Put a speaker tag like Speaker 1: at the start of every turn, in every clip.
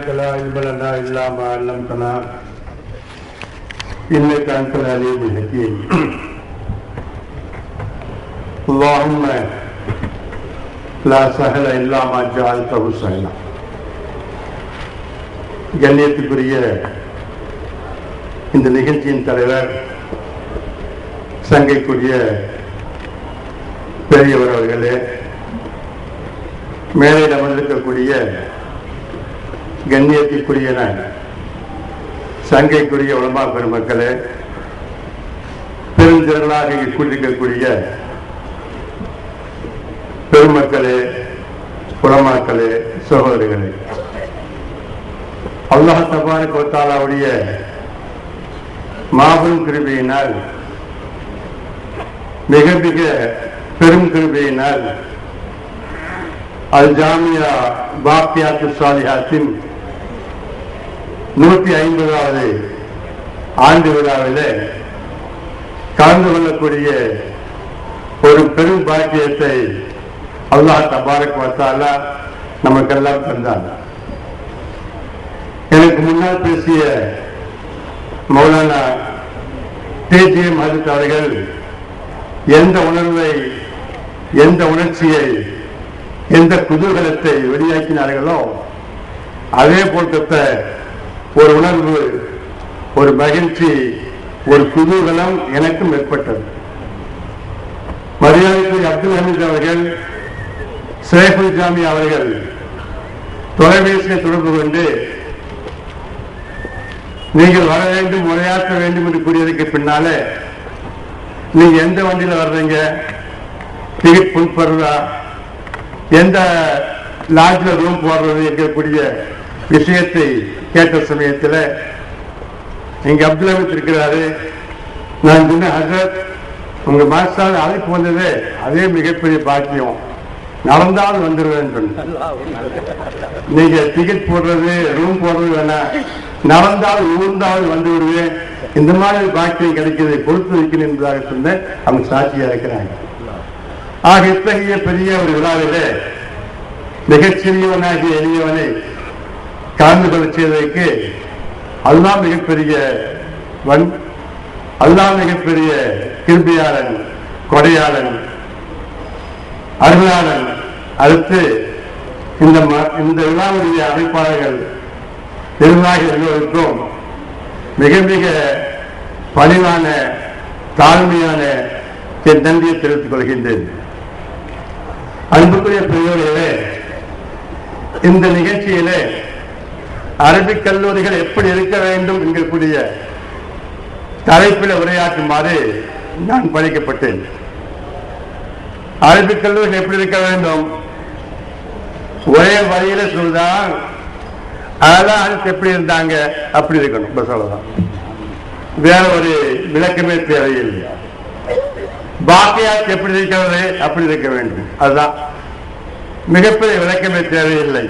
Speaker 1: سبحانك لا علم لنا إلا ما علمتنا إنك أنت العليم الحكيم اللهم لا سهل إلا ما جعلته سهلا கண்ணியத்துக்குரிய இந்த நிகழ்ச்சியின் தலைவர் சங்கைக்குரிய பெரியவர் அவர்களே மேலையில் அமர்ந்திருக்கக்கூடிய கண்ணியத்திற்குரிய சங்கைக்குரிய உலமா பெருமக்களே பெருந்திரளாக இங்கு கூட்டிருக்கக்கூடிய பெருமக்களே உலமாக்களே சகோதரிகளே அல்லாஹ் தபாரி கோத்தாலாவுடைய மாபெரும் கிருபையினால் மிக மிக பெரும் கிருபையினால் அல் ஜாமியா பாப்தியாத்து சாலிஹாத்தின் நூற்றி ஐம்பதாவது ஆண்டு விழாவிலே கலந்து கொள்ளக்கூடிய ஒரு பெரும் பாக்கியத்தை அல்லாஹ் தபாரக் வத்தாலா நமக்கெல்லாம் தந்தான் எனக்கு முன்னால் பேசிய மௌலானா டிஜிஎம் ஹரித் அவர்கள் எந்த உணர்வை எந்த உணர்ச்சியை எந்த குதூகலத்தை வெளியாக்கினார்களோ அதே போன்ற ஒரு உணர்வு ஒரு மகிழ்ச்சி ஒரு குதூகலம் எனக்கும் ஏற்பட்டது. மரியாதைக்குரிய அப்துல் ஹமீத் அவர்கள் சேஃபுல் ஜாமி அவர்கள் தொலைபேசியை தொடர்பு கொண்டு நீங்கள் வர வேண்டும் உரையாற்ற வேண்டும் என்று கூறியதுக்கு பின்னாலே நீங்க எந்த வண்டியில வர்றீங்க? டிக்கெட் புக் பண்ணுறதா எந்த லாட்ஜில் ரூம் போடுறது? இருக்கக்கூடிய விஷயத்தை கேட்ட சமயத்தில் இங்க அப்துல்லாமத் இருக்கிறாரு. நான் சொன்ன ஹசரத் உங்க மாஸ்டர் அழைப்பு வந்தது அதே மிகப்பெரிய பாக்கியம். நடந்தாலும் வந்துடுவேன் நீங்க டிக்கெட் போடுறது ரூம் போடுறது வேணாம் நடந்தால் ஊர்ந்தாவது வந்து விடுவேன் இந்த மாதிரி பாக்கியம் கிடைக்கிறது பொறுத்து வைக்கணும் என்பதாக சொன்ன அவங்க சாட்சியா இருக்கிறாங்க. ஆக இத்தகைய பெரிய ஒரு விழாவிலே மிகச்சிறியவனாகிய எளியவனை கலந்து கொள்ள செய்ததற்கு அதுதான் மிகப்பெரிய வன் அதுதான் மிகப்பெரிய கிருபியாளன் கொடையாளன் அருளாளன். அடுத்து இந்த இந்த விழாவுடைய அமைப்பாளர்கள் நிர்வாகி எல்லோருக்கும் மிக மிக பணிவான தாழ்மையான என் நன்றியை தெரிவித்துக் கொள்கின்றேன். அன்புக்குரிய பெரியவர்களே இந்த நிகழ்ச்சியிலே அரபிக் கல்லூரிகள் எப்படி இருக்க வேண்டும் என்கக்கூடிய தலைப்பில் உரையாற்றுமாறு நான் பணிக்கப்பட்டேன். அரபிக் கல்லூரிகள் எப்படி இருக்க வேண்டும்? ஒரே வழியில சொல்றான் அதெல்லாம் அதுக்கு எப்படி இருந்தாங்க? அப்படி இருக்கணும் பஸ் அவ்வளவுதான். வேற ஒரு விளக்கமே தேவையில்லை. பாக்கியாத் எப்படி இருக்கிறது? அப்படி இருக்க வேண்டும். அதுதான். மிகப்பெரிய விளக்கமே தேவையில்லை.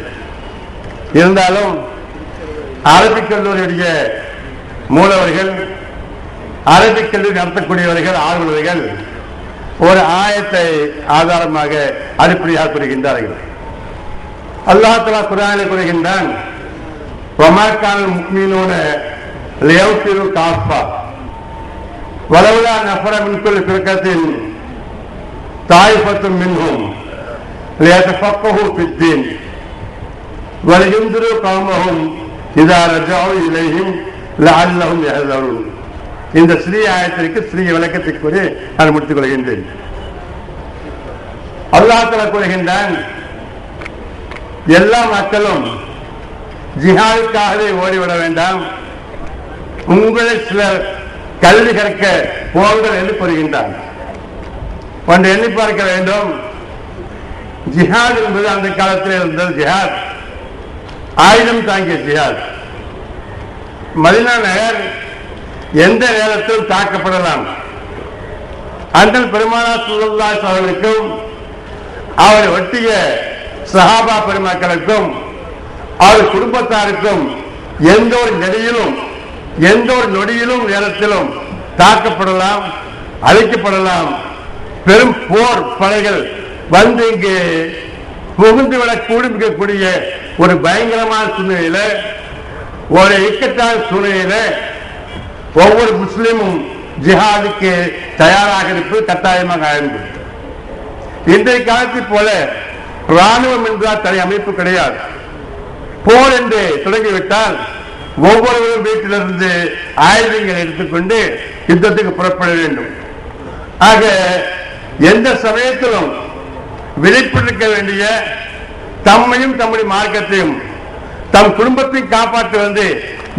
Speaker 1: இருந்தாலும் அரபிக் கல்லூரியுடைய மூலவர்கள் அரபிக் கல்லூரி நடத்தக்கூடியவர்கள் ஆர்வலர்கள் ஒரு ஆயத்தை ஆதாரமாக அடிப்படையாக கூறுகின்றார்கள் அல்லாஹலா குரானை கூறுகின்றான் وماكان المؤمنون ليغفروا كافة ولولا نفر من كل فرقة طائفة منهم ليتفقهوا في الدين ولينذروا قومهم இதா ரஜாவும் இலையும் லஅல்லஹும் யஹ்தருன் இந்த ஸ்ரீ ஆயத்திற்கு ஸ்ரீ விளக்கத்தை கூறி நான் முடித்துக் கொள்கின்றேன். அல்லாஹ் தலா கூறுகின்றான் எல்லா மக்களும் ஜிஹாதுக்காகவே ஓடிவிட வேண்டாம். உங்களை சிலர் கல்வி கற்க போங்கள் என்று கூறுகின்றான். ஒன்று எண்ணி பார்க்க வேண்டும். ஜிஹாத் என்பது அந்த காலத்தில் இருந்தது ஜிஹாத். ஆயுதம் தாங்கிய ஜிஹாத். மதினா நகர் எந்த நேரத்தில் தாக்கப்படலாம்? அந்த பெருமானா சுல்லாஸ் அவர்களுக்கும் அவரை ஒட்டிய சஹாபா பெருமக்களுக்கும் அவர் குடும்பத்தாருக்கும் எந்த ஒரு நெடியிலும் எந்த ஒரு நொடியிலும் நேரத்திலும் தாக்கப்படலாம் அழைக்கப்படலாம். பெரும் போர் படைகள் வந்து இங்கு புகுந்து விடக்கூடும் இருக்கக்கூடிய ஒரு பயங்கரமான சூழ்நிலையில ஒரு இக்கட்டான சூழ்நிலையில ஒவ்வொரு முஸ்லீமும் ஜிஹாதுக்கு தயாராக இருப்பது கட்டாயமாக ஆரம்பித்தது இன்றைய காலத்தை போல ராணுவம் என்றால் தனி அமைப்பு கிடையாது. போர் என்று தொடங்கிவிட்டால் ஒவ்வொருவரும் வீட்டிலிருந்து ஆயுதங்களை எடுத்துக்கொண்டு யுத்தத்துக்கு புறப்பட வேண்டும். ஆக எந்த சமயத்திலும் விழிப்பிருக்க வேண்டிய தம்மையும் தம்முடைய மார்க்கத்தையும் தம் குடும்பத்தையும் காப்பாற்ற வந்து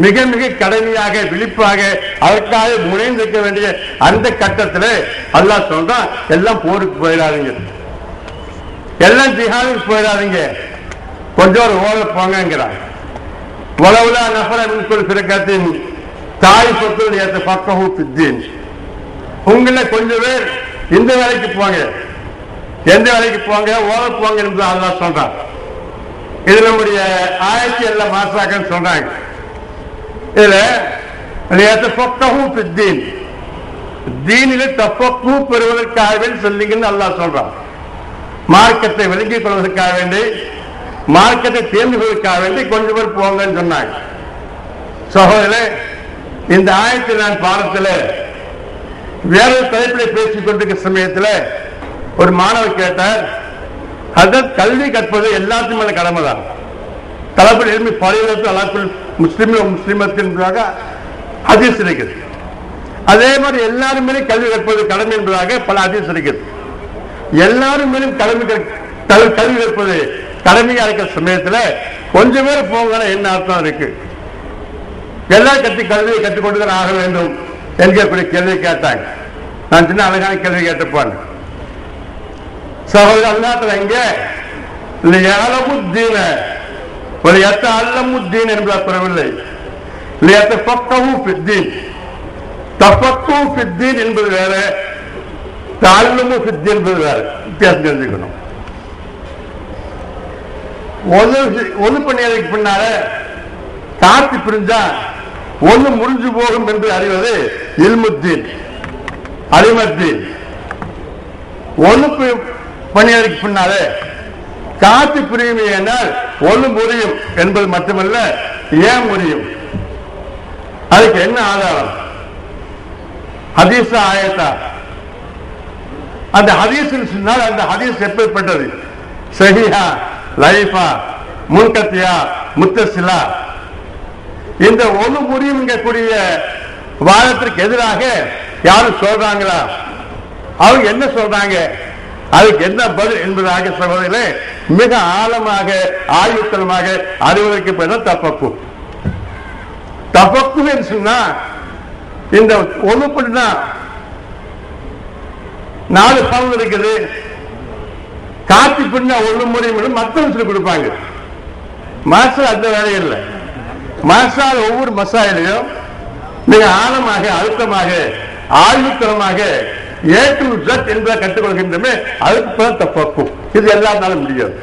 Speaker 1: மிக மிக கடமையாக விழிப்பாக அதற்காக முனைந்திருக்க வேண்டிய அந்த கட்டத்தில் அல்லாஹ் சொல்றான் எல்லாம் போருக்கு போயிடாதீங்க. எல்லாம் ஜிஹாதுக்கு போயிடாதீங்க. கொஞ்சம் ஒரு ஓட போங்கிறான் உளவுலா நபர மின்குள் பிறக்கத்தின் தாய் சொத்து ஏற்ற பக்கமும் பித்தீன் உங்களை கொஞ்சம் பேர் இந்த வேலைக்கு போங்க. எந்த வேலைக்கு போங்க ஓட போங்க என்பது அல்லாஹ் சொல்றான் இது நம்முடைய ஆயிரத்தி எல்லாம் மாசாக்கள் சொல்றாங்க இதுல ஏற்ற பக்கமும் பித்தீன் தீனில தப்பக்கு வேண்டி சொல்லிங்கன்னு அல்லாஹ் சொல்றான். மார்க்கத்தை விளங்கிக் கொள்வதற்காக வேண்டி மார்க்கத்தை தேர்ந்து கொள்வதற்காக வேண்டி கொஞ்சம் பேர் போங்கன்னு சொன்னாங்க. சகோதரே இந்த ஆயத்தை நான் பாடத்தில் வேற ஒரு தலைப்பில் பேசிக் கொண்டிருக்கிற சமயத்துல ஒரு மாணவர் கேட்டார் அதற்கு கல்வி கற்பது எல்லாத்துக்கும் மேல கடமை தான் தலைப்பில் எழுப்பி பழைய அல்லாத்தில் முஸ்லீம் முஸ்லிமத்தின்பாக ஹதீஸ் இருக்குது. அதே மாதிரி எல்லாரும் மேலே கல்வி கற்பது கடமை என்பதாக பல ஹதீஸ் இருக்குது. எல்லாரும் மேலும் கடமை கற்க- கல்வி கற்பது கடமையா இருக்கிற சமயத்துல கொஞ்சம் பேர் போங்கன்னா என்ன அர்த்தம் இருக்கு? எல்லாம் கட்டி கல்வியை கற்றுக்கொண்டுதான் ஆக வேண்டும் என்கக்கூடிய கேள்வி கேட்டாங்க. நான் சின்ன அழகான கேள்வி கேட்டுப்பான் சகோதர அல்லாத்துல இங்க லியலமுத்தீன ஒரு எத்த அல்லமுத்தீன் என்பதாக பெறவில்லை எத்த பக்கவும் பித்தீன் தப்பக்கும் பித்தீன் என்பது வேற தாழ்லமும் பித்தி என்பது வேற. வித்தியாசம் தெரிஞ்சுக்கணும். ஒன்னு ஒன்று பண்ணியதுக்கு பின்னால காத்து பிரிஞ்சா ஒன்று முறிஞ்சு போகும் என்று அறிவது இல்முத்தீன் அலிமத்தீன். ஒன்று பண்ணியதுக்கு பின்னாலே காத்து பிரியும் என்றால் ஒன்று முறியும் என்பது மட்டுமல்ல ஏன் முடியும் அதுக்கு என்ன ஆதாரம்? ஹதீஸ் ஆயத்தா? அந்த ஹதீஸ் சொன்னால் அந்த ஹதீஸ் எப்படிப்பட்டது சஹியா லைஃபா முன்கத்தியா முத்தசிலா? இந்த ஒன்று முடியும் கூடிய வாதத்திற்கு எதிராக யாரும் சொல்றாங்களா? அவங்க என்ன சொல்றாங்க? அதுக்கு என்ன பதில் என்பதாக சொல்வதிலே மிக ஆழமாக ஆயுத்தலமாக அறிவதற்கு பெயர் தப்பப்பு? தப்பப்பு என்று சொன்னா இந்த ஒண்ணுப்படினா நாலு பங்கு இருக்குது. காத்தி பின்னா ஒண்ணு முறையும் மத்தவங்க சொல்லி கொடுப்பாங்க. மாஸ்டர் அந்த வேலை இல்லை. மாஸ்டர் ஒவ்வொரு மசாயிலையும் மிக ஆழமாக அழுத்தமாக ஏ டு ஜட் என்பதை கற்றுக்கொள்கின்றமே அதுக்கு பிறகு இது எல்லாத்தாலும் முடியாது.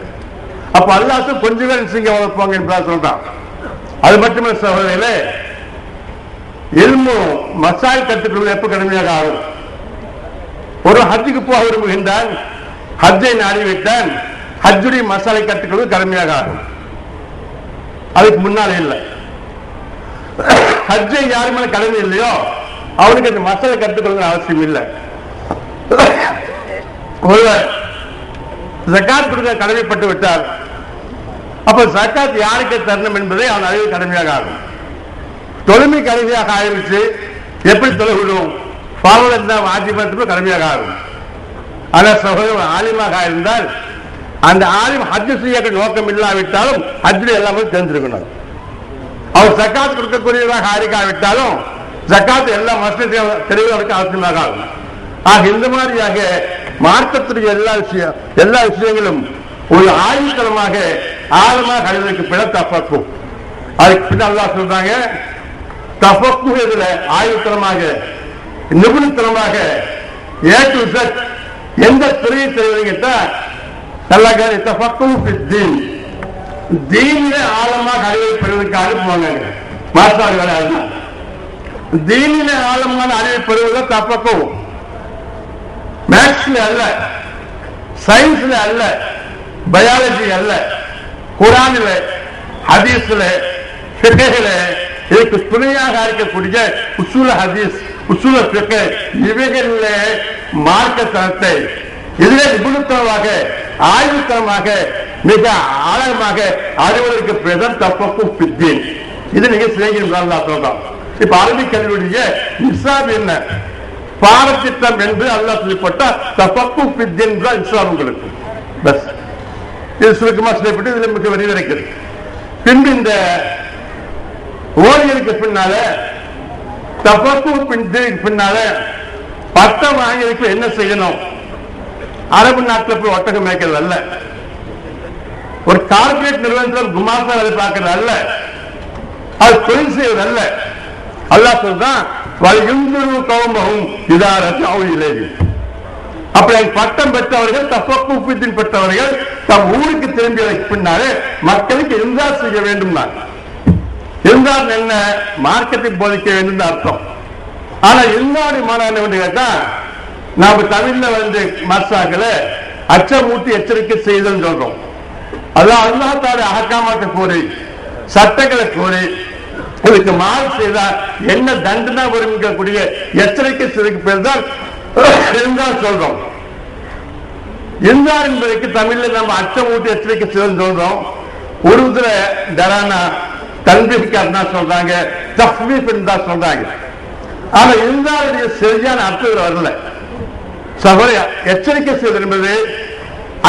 Speaker 1: அப்ப அல்லாத்தும் கொஞ்சம் பேர் சிங்க வளர்ப்பாங்க என்பதா சொல்றான். அது மட்டுமே சகோதரிகளே எல்மும் மசால் கற்றுக்கொள்வது எப்ப கடுமையாக ஆகும்? ஒரு ஹஜ்ஜுக்கு போக விரும்புகின்றான் ஹஜ்ஜை நாடிவிட்டான் ஹஜ்ஜுடைய மசாலை கற்றுக்கொள்வது கடுமையாக ஆகும். அதுக்கு முன்னாலே இல்லை. ஹஜ்ஜை யாருமே கடமை இல்லையோ அவனுக்கு அந்த மசாலை கற்றுக்கொள்வது அவசியம் இல்லை. ஒருவர் ஜக்காத் கொடுக்க கடமைப்பட்டு விட்டார் அப்ப ஜக்காத் யாருக்கு தரணும் என்பதை அவன் அறிவு கடமையாக ஆகும். தொழுமை கடமையாக ஆயிடுச்சு எப்படி தொழுகிறோம்? பாவம் இருந்தால் வாஜிபத்துக்கு கடமையாக ஆகும். ஆனா சகோதரன் ஆலிமாக இருந்தால் அந்த ஆலிம் ஹஜ் செய்ய நோக்கம் இல்லாவிட்டாலும் ஹஜ்ஜில் எல்லாமே தெரிஞ்சிருக்கணும் அவர் ஜக்காத் கொடுக்கக்கூடியதாக ஆரிக்காவிட்டாலும் ஜக்காத் எல்லா மசூதியும் தெரிவதற்கு அவசியமாக ஆகும். ஆக இந்த மாதிரியாக மார்க்கத்துடைய எல்லா விஷயம் எல்லா விஷயங்களும் ஒரு ஆயுத்தரமாக ஆழமாக அறிவதற்கு பிற தப்பக்கும் அதுக்கு பின்னால் சொல்றாங்க தப்பக்கு இதுல ஆயுத்தரமாக நிபுணத்தனமாக ஏ டு செட் எந்த துறையை தெரிவதுங்கிட்ட நல்லா கேள்வி தப்பக்கும் தீன். தீனில ஆழமாக அறிவை பெறுவதற்கு அனுப்புவாங்க மாஸ்டர் வேலை தீனில ஆழமான அறிவை பெறுவதை தப்பக்கும் மேக்ஸ்ல அல்ல சயின்ஸ்ல அல்ல பயாலஜி அல்ல குரானில் ஹதீஸ்ல ஃபிக்ஹில இதுக்கு துணையாக இருக்கக்கூடிய உசூல ஹதீஸ் உசூல ஃபிக்ஹ் இவைகளில் மார்க்க தரத்தை இதிலே நிபுணத்தனமாக ஆய்வுத்தனமாக மிக ஆழமாக அறிவதற்கு பிரதம் தப்பக்கும் பித்தீன். இது நீங்க சிலைகள் இப்ப அரபிக் கல்வியுடைய நிசாப் என்ன? பாடத்திட்டம் என்று அல்லா சொல்லிப்பட்ட தப்பக்கு பித்தீன் தான் இஸ்லாம் உங்களுக்கு. பஸ். இது சுருக்கமா சொல்லப்பட்டு இதுல மிக விரிவடைக்கிறது பின்பு இந்த ஓரியலுக்கு பின்னால தப்பு பின்னுக்கு பின்னால பட்டம் வாங்கியதுக்கு என்ன செய்யணும்? அரபு நாட்டில் போய் ஒட்டகம் மேய்க்கிறது அல்ல. ஒரு கார்பரேட் நிறுவனத்தில் குமாசா வேலை பார்க்கறது அல்ல. அது தொழில் செய்வது அல்ல. அல்லாஹ் சொல்றான் வல்யுந்துரு கௌமஹும் இதாரத்து அவுளிலேதி அப்படி பட்டம் பெற்றவர்கள் தப்பக்கூப்பத்தின் பெற்றவர்கள் தம் ஊருக்கு திரும்பியதற்கு பின்னாலே மக்களுக்கு இருந்தார் செய்ய வேண்டும் தான் இருந்தார் என்ன? மார்க்கெட்டை போதிக்க வேண்டும் அர்த்தம். ஆனா இருந்தாரு மாணவன் கேட்டா நாம தமிழ்ல வந்து மசாக்கள அச்சமூட்டி எச்சரிக்கை செய்தல் சொல்றோம். அதான் அல்லாத்தாரு அகக்காமத்தை கோரி சட்டங்களை கோரி இதுக்கு மாறு செய்தால் என்ன தண்டனை வருங்கக்கூடிய எச்சரிக்கை செய்ததுக்கு பேர் தான் இருந்தால் சொல்றோம். இருந்தார் என்பதற்கு தமிழ்ல நம்ம அச்சமூட்டி எச்சரிக்கை செய்து சொல்றோம். ஒரு இதுல தரானா தன்பிக்கார் தான் சொல்றாங்க தஃபீப் தான் சொல்றாங்க. ஆனா இருந்தாருடைய சரியான அர்த்தத்தில் வரல. சகோதர எச்சரிக்கை செய்வது என்பது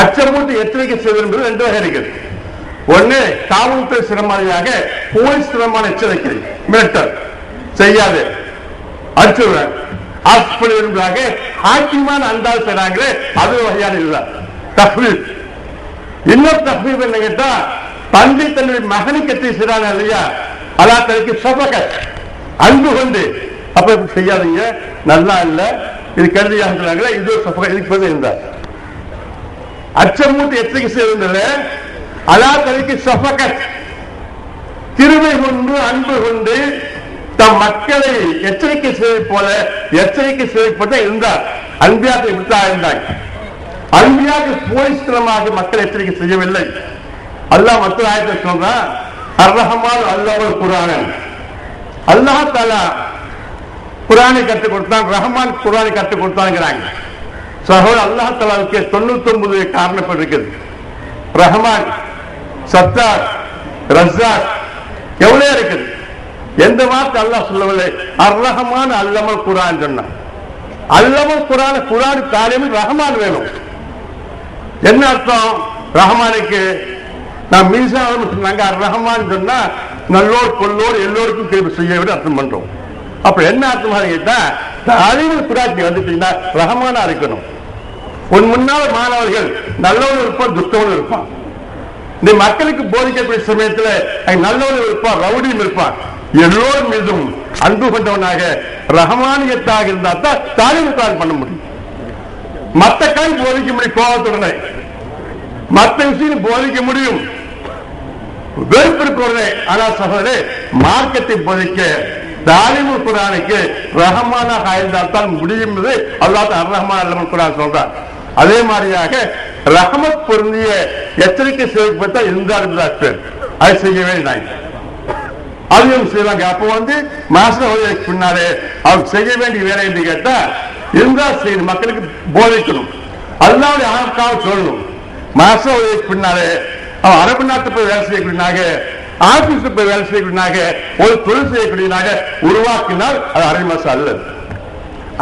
Speaker 1: அச்சமூட்டி எச்சரிக்கை செய்வது என்பது ரெண்டு வகை இருக்குது. ஒண்ணு காவல்துறை சிரமமாக போலீஸ் சிரமமான எச்சரிக்கை. மிரட்டல். செய்யாது. அடிச்சுடுவேன் ஹாஸ்பிட்டல் இருந்தாக ஆக்கியமான அந்தால் செய்றாங்களே அது வகையான இதுதான் தஃபீப் இன்னொரு தஃபீப் என்ன கேட்டா தந்தை தன்னுடைய மகனுக்கு எத்தி செய்றாங்க இல்லையா? அல்லா தனக்கு சபக அன்பு கொண்டு. அப்ப இப்படி செய்யாதீங்க. நல்லா இல்ல. இது கருதியாக இது ஒரு சபகத் இதுக்கு இருந்தார் அச்சமூட்டி எச்சரிக்கை செய்வதில்லை அல்லா தனக்கு சபகத் கிருமை கொண்டு அன்பு கொண்டு தம் மக்களை எச்சரிக்கை செய்வது போல எச்சரிக்கை செய்யப்பட்ட இருந்தார். அன்பியாக விட்டா இருந்தாங்க அன்பியாக போலீஸ்தனமாக மக்கள் எச்சரிக்கை செய்யவில்லை. அல்லாஹ் மற்ற ஆயத்தை சொல்றான் அர் ரஹ்மான் அல்லவல் குரானன் அல்லாஹ் தாலா குரானை கற்றுக் கொடுத்தான் ரஹ்மான் குரானை கற்றுக் கொடுத்தாங்கிறாங்க சகோதரர் அல்லாஹ் தாலாவுக்கு தொண்ணூத்தி ஒன்பது காரணப்பட்டிருக்குது. ரஹமான் ரஹ்மான் சத்தார் ரஸாக் எவ்வளவு இருக்குது? எந்த வார்த்தை அல்லாஹ் சொல்லவில்லை. அர்ரஹமான அல்லமல் குரான் சொன்னான். அல்லமல் குரான் குரான் தாலிமில் ரஹமான் வேணும். என்ன அர்த்தம்? ரஹமானுக்கு நான் மீசாவும் சொன்னாங்க. அர் ரஹ்மான் சொன்னா நல்லோர் கொல்லோர் எல்லோருக்கும் திருப்பி செய்ய விட அர்த்தம் பண்றோம். அப்ப என்ன அர்த்தமா கேட்டா தாலிமில் நீ வந்துட்டீங்கன்னா ரஹமானா இருக்கணும். உன் முன்னால் மாணவர்கள் நல்லவனும் இருப்பான் துஷ்டவனும் இருப்பான். நீ மக்களுக்கு போதிக்கக்கூடிய சமயத்துல நல்லவனும் இருப்பான் ரவுடியும் இருப்பான் எல்லோர் மீதும் அன்பு கொண்டவனாக ரஹமானியத்தாக இருந்தா தான் தாலிமுத்தான் பண்ண முடியும். மத்த காய் போதிக்க முடியும் கோபத்துடனே மத்த விஷயம் போதிக்க முடியும். வெறுப்பு இருக்கிறதே ஆனா சகோதரே மார்க்கத்தை போதிக்க தாலிமு குரானுக்கு ரஹமானாக இருந்தால் தான் முடியும் அல்லாத அர் ரஹ்மான் அல்லமல் குரான் சொல்றார் அதே மாதிரியாக ரஹமத் பொருந்திய எச்சரிக்கை செய்யப்பட்ட இருந்தார் டாக்டர் பேர் அதை செய்யவே நான் அதையும் செய்வாங்க. அப்போ வந்து மாச பின்னாலே அவர் செய்ய வேண்டிய வேலை என்று கேட்டா இருந்தா செய்யணும். மக்களுக்கு போதிக்கணும். அதனால ஆக்காவை சொல்லணும். மாச உதவிக்கு பின்னாலே அவன் அரபு நாட்டு போய் வேலை செய்யக்கூடியனாக ஆபீஸ் போய் வேலை செய்யக்கூடியனாக ஒரு தொழில் செய்யக்கூடியனாக உருவாக்கினால் அது அரை மாசம் அல்லது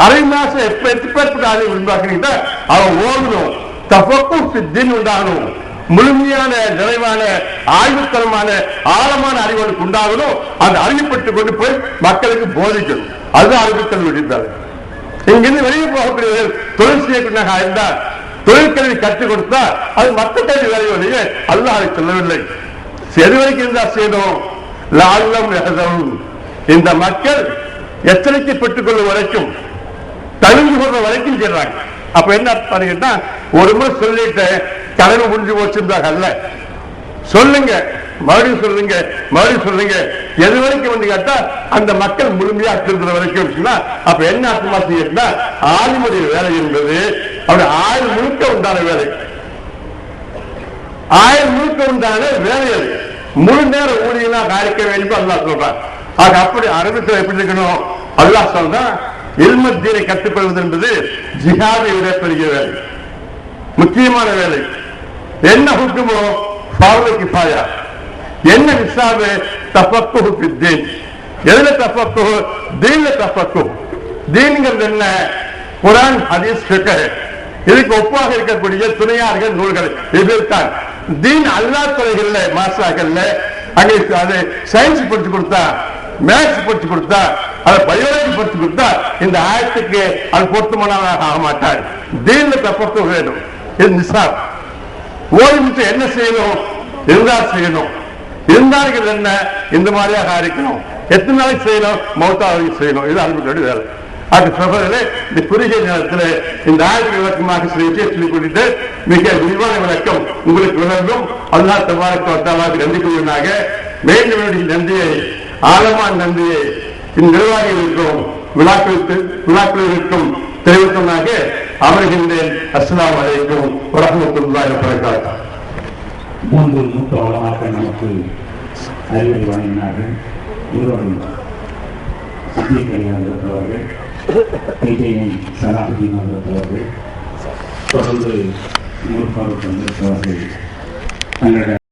Speaker 1: அரை மாசம் எப்ப எப்ப ஆளை உருவாக்குறீங்க அவன் ஓடணும் தப்பக்கும் சித்தின் உண்டாகணும். முழுமையான நிறைவான ஆய்வுத்தனமான ஆழமான அறிவுகளுக்கு உண்டாகணும். அந்த அறிவுப்பட்டு கொண்டு போய் மக்களுக்கு போதிக்கணும். அதுதான் அறிவுத்தல் விடுத்தாரு இங்கிருந்து வெளியே போகக்கூடியவர்கள் தொழில் செய்யக்கூடியதாக இருந்தால் தொழிற்கல்வி கற்றுக் கொடுத்தா அது மற்ற கல்வி வேலை வழியே அல்லாஹ் சொல்லவில்லை. செருவரைக்கு இருந்தா செய்யணும் லால்லம் எகதவும் இந்த மக்கள் எச்சரிக்கை பெற்றுக் கொள்ளும் வரைக்கும் தழுந்து கொள்ற வரைக்கும் செய்றாங்க. அப்ப என்ன பண்ணுங்கன்னா ஒரு முறை சொல்லிட்டு கடமை முடிஞ்சு போச்சுன்றாங்க அல்ல சொல்லுங்க மறுபடியும் சொல்லுங்க மறுபடியும் சொல்லுங்க. எது வரைக்கும் வந்து கேட்டா அந்த மக்கள் முழுமையா திருந்த வரைக்கும் அப்ப என்ன அர்த்தமா செய்யணும்னா ஆளுமுறை வேலை என்பது அவருடைய ஆயுள் முழுக்க உண்டான வேலை. ஆயுள் முழுக்க உண்டான வேலை அது. முழு நேர ஊழியெல்லாம் காரிக்க வேண்டும் அல்லா சொல்றான். ஆக அப்படி அரபத்தில் எப்படி இருக்கணும்? அல்லாஹ் சொல்றான் இல்மத்தீனை கற்றுக்கொள்வது என்பது ஜிஹாதை விட பெரிய வேலை முக்கியமான வேலை. என்ன ஹுக்குமோ? பாவலுக்கு கிஃபாயா என்ன நிசாபு? தப்பக்கு தீன். எதுல தப்பக்கு தீன்ல தப்பக்கு தீன்கிறது என்ன? குரான் ஹதீஸ் ஃபிக்ஹ். இதுக்கு ஒப்பாக இருக்கக்கூடிய துணையார்கள் நூல்கள். இதுதான் தீன் அல்லா துறைகள்ல மாஸ்டர்கள்ல அங்கே அது சயின்ஸ் படிச்சு கொடுத்தா மேத்ஸ் படிச்சு கொடுத்தா அதை பயோலஜி கொடுத்தா இந்த ஆயத்துக்கு அது பொருத்தமானவராக ஆக மாட்டார் தீனத்தை தப்பக்கு வேணும். இது நிசாப். ஓய்வுட்டு என்ன செய்யணும்? இருந்தால் செய்யணும். இருந்தார்கள் என்ன? இந்த மாதிரியாக இருக்கணும் எத்தனை நாளைக்கு செய்யணும்? மௌத்தாவது செய்யணும். இது அன்புடைய வேலை. அது சகோதரே இந்த குறுகிய நேரத்தில் இந்த ஆய்வு விளக்கமாக சில சொல்லிக் கொடுத்து மிக விரிவான விளக்கம் உங்களுக்கு விளங்கும். அல்லா தபாரக் வத்தாலாவுக்கு நன்றி கூறினாக வேண்டும் நன்றியை ஆழமான நன்றியை இந்த இருக்கிறோம் விழாக்களுக்கு விழாக்களுக்கும் தெரிவித்தனாக அமர்கின்றேன். அஸ்லாம் அலைக்கும் வரஹ்மத்துல்லாஹி வபரகாத்துஹு
Speaker 2: மூன்று மூத்த வளமாக நமக்கு அறிவுரை வழங்கினார்கள். இருவரும் சித்திய சலாஹுதீன் அவர்கள் தொடர்ந்து நூறு ஃபாரூக் அவர்கள் தங்களுடைய